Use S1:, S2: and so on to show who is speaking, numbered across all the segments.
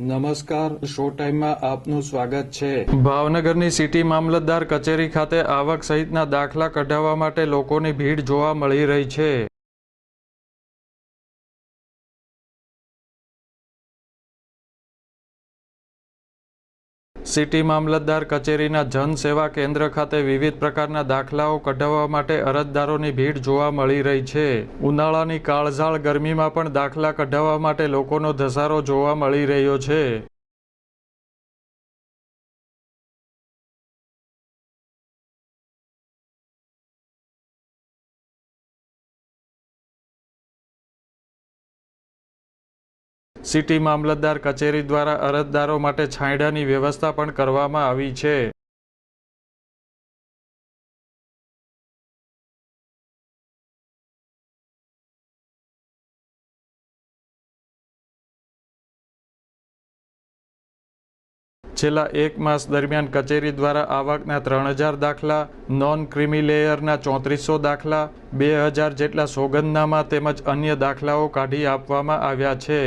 S1: નમસ્કાર, શો ટાઈમમાં આપનું સ્વાગત છે.
S2: ભાવનગરની સિટી મામલતદાર કચેરી ખાતે આવક સહિતના દાખલા કઢાવવા માટે લોકોની ભીડ જોવા મળી રહી છે. સિટી મામલતદાર કચેરીના જનસેવા કેન્દ્ર ખાતે વિવિધ પ્રકારના દાખલાઓ કઢાવવા માટે અરજદારોની ભીડ જોવા મળી રહી છે. ઉનાળાની કાળઝાળ ગરમીમાં પણ દાખલા કઢાવવા માટે લોકોનો ધસારો જોવા મળી રહ્યો છે. સિટી મામલતદાર કચેરી દ્વારા અરજદારો માટે છાંયડાની વ્યવસ્થા પણ કરવામાં આવી છે. છેલ્લા એક માસ દરમિયાન કચેરી દ્વારા આવકના ત્રણ હજાર દાખલા નોન ક્રિમિલેયરના ચોત્રીસો દાખલા, બે હજાર જેટલા સોગંદનામા તેમજ અન્ય દાખલાઓ કાઢી આપવામાં આવ્યા છે.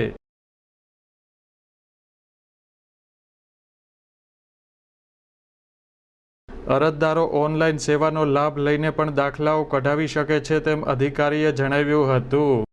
S2: અરજદારો ઓનલાઈન સેવાનો લાભ લઈને પણ દાખલાઓ કઢાવી શકે છે તેમ અધિકારીએ જણાવ્યું હતું.